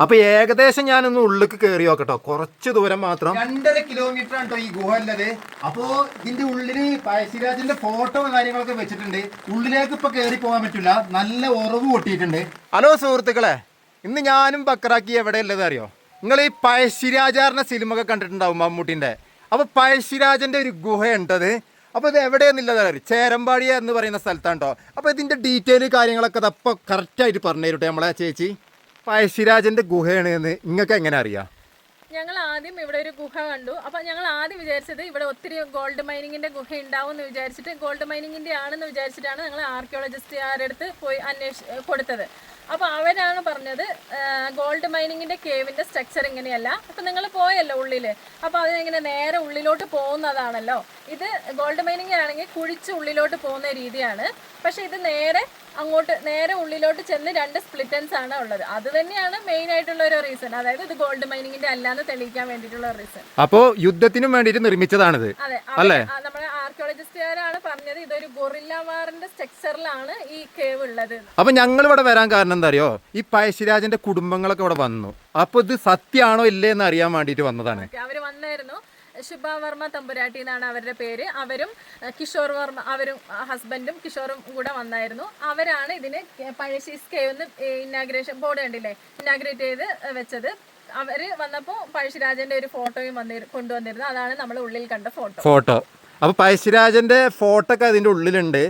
അപ്പൊ ഏകദേശം ഞാനൊന്ന് ഉള്ളിക്ക് കയറി നോക്കട്ടോ. കുറച്ച് ദൂരം മാത്രം. രണ്ടര കിലോമീറ്റർ ആണ് ഈ ഗുഹ ഉള്ളത്. അപ്പോ ഇതിന്റെ ഉള്ളിൽ പഴശ്ശിരാജിന്റെ ഫോട്ടോ കാര്യങ്ങളൊക്കെ വെച്ചിട്ടുണ്ട്. ഉള്ളിലേക്ക് ഇപ്പൊ കയറി പോകാൻ പറ്റില്ല നല്ല ഉറവ് കൊട്ടിയിട്ടുണ്ട് ഹലോ സുഹൃത്തുക്കളെ ഇന്ന് ഞാനും ബക്കറാക്കി എവിടെ ഉള്ളത് അറിയോ? നിങ്ങൾ ഈ പഴശ്ശിരാജാറിന്റെ സിനിമ ഒക്കെ കണ്ടിട്ടുണ്ടാവും മമ്മൂട്ടിന്റെ. അപ്പൊ പഴശ്ശിരാജന്റെ ഒരു ഗുഹ ഉണ്ടത് അപ്പൊ ഇത് എവിടെയെന്നുള്ളത് ചേരമ്പാടിയ ചേരമ്പാടി എന്ന് പറയുന്ന സ്ഥലത്താണ് കേട്ടോ അപ്പൊ ഇതിന്റെ ഡീറ്റെയിൽ കാര്യങ്ങളൊക്കെ അതപ്പോ കറക്റ്റ് ആയിട്ട് പറഞ്ഞു തരട്ടെ നമ്മളെ ചേച്ചി. പഴശ്ശിരാജന്റെ ഗുഹയാണ് എന്ന് നിങ്ങൾക്ക് എങ്ങനെ അറിയാം? ഞങ്ങൾ ആദ്യം ഇവിടെ ഒരു ഗുഹ കണ്ടു. അപ്പൊ ഞങ്ങൾ ആദ്യം വിചാരിച്ചത് ഇവിടെ ഒത്തിരി ഗോൾഡ് മൈനിങ്ങിന്റെ ഗുഹ ഉണ്ടാവും എന്ന് വിചാരിച്ചിട്ട് ഗോൾഡ് മൈനിങ്ങിന്റെ ആണെന്ന് വിചാരിച്ചിട്ടാണ് ഞങ്ങൾ ആർക്കിയോളജിസ്റ്റുകാരുടെ അടുത്ത് പോയി അന്വേഷി കൊടുത്തത്. അപ്പൊ അവരാണ് പറഞ്ഞത് ഗോൾഡ് മൈനിങ്ങിന്റെ കേവിന്റെ സ്ട്രക്ചർ ഇങ്ങനെയല്ല. അപ്പൊ നിങ്ങൾ പോയല്ലോ ഉള്ളിൽ. അപ്പൊ അതിനെങ്ങനെ നേരെ ഉള്ളിലോട്ട് പോകുന്നതാണല്ലോ. ഇത് ഗോൾഡ് മൈനിങ് ആണെങ്കിൽ കുഴിച്ച് ഉള്ളിലോട്ട് പോകുന്ന രീതിയാണ്. പക്ഷെ ഇത് നേരെ അങ്ങോട്ട് നേരെ ഉള്ളിലോട്ട് ചെന്ന് രണ്ട് സ്പ്ലിറ്റൻസ് ആണ് ഉള്ളത്. അത് തന്നെയാണ് മെയിൻ ആയിട്ടുള്ള ഒരു റീസൺ അതായത് ഇത് ഗോൾഡ് മൈനിങ്ങിന്റെ അല്ലാന്ന് തെളിയിക്കാൻ വേണ്ടിയിട്ടുള്ള റീസൺ അപ്പോ യുദ്ധത്തിനും വേണ്ടിയിട്ട് നിർമ്മിച്ചതാണിത്. അതെ. അല്ലേ? നമ്മുടെ ആർക്കിയോളജിസ്റ്റുകാരാണ് പറഞ്ഞത് ഇതൊരു ഗൊറില്ല വാറിന്റെ സ്ട്രക്ചറിലാണ് ഈ കേവ് ഉള്ളത്. അപ്പൊ ഞങ്ങൾ ഇവിടെ വരാൻ കാരണം എന്താ അറിയോ ഈ പഴശ്ശിരാജന്റെ കുടുംബങ്ങളൊക്കെ ഇവിടെ വന്നു. അപ്പൊ ഇത് സത്യമാണോ ഇല്ലേ എന്ന് അറിയാൻ വേണ്ടിയിട്ട് വന്നതാണ്. അവർ വന്നായിരുന്നു. ശുഭ വർമ്മ തമ്പുരാട്ടി എന്നാണ് അവരുടെ പേര്. അവരും കിഷോർ വർമ്മ അവരും ഹസ്ബൻഡും കിഷോറും കൂടെ വന്നായിരുന്നു. അവരാണ് ഇതിന് പഴശ്ശീസ് കേവ് എന്ന് ഇന്നാഗ്രേഷൻ ബോർഡ് കണ്ടില്ലേ? ഇന്നാഗ്രേറ്റ് ചെയ്ത് വെച്ചത്. അവർ വന്നപ്പോൾ പഴശ്ശിരാജന്റെ ഒരു ഫോട്ടോയും വന്നി കൊണ്ടുവന്നിരുന്നു. അതാണ് നമ്മൾ ഉള്ളിൽ കണ്ട ഫോട്ടോ. ഫോട്ടോ. അപ്പൊ പഴശ്ശിരാജന്റെ ഫോട്ടോ ഒക്കെ അതിന്റെ ഉള്ളിലുണ്ട്.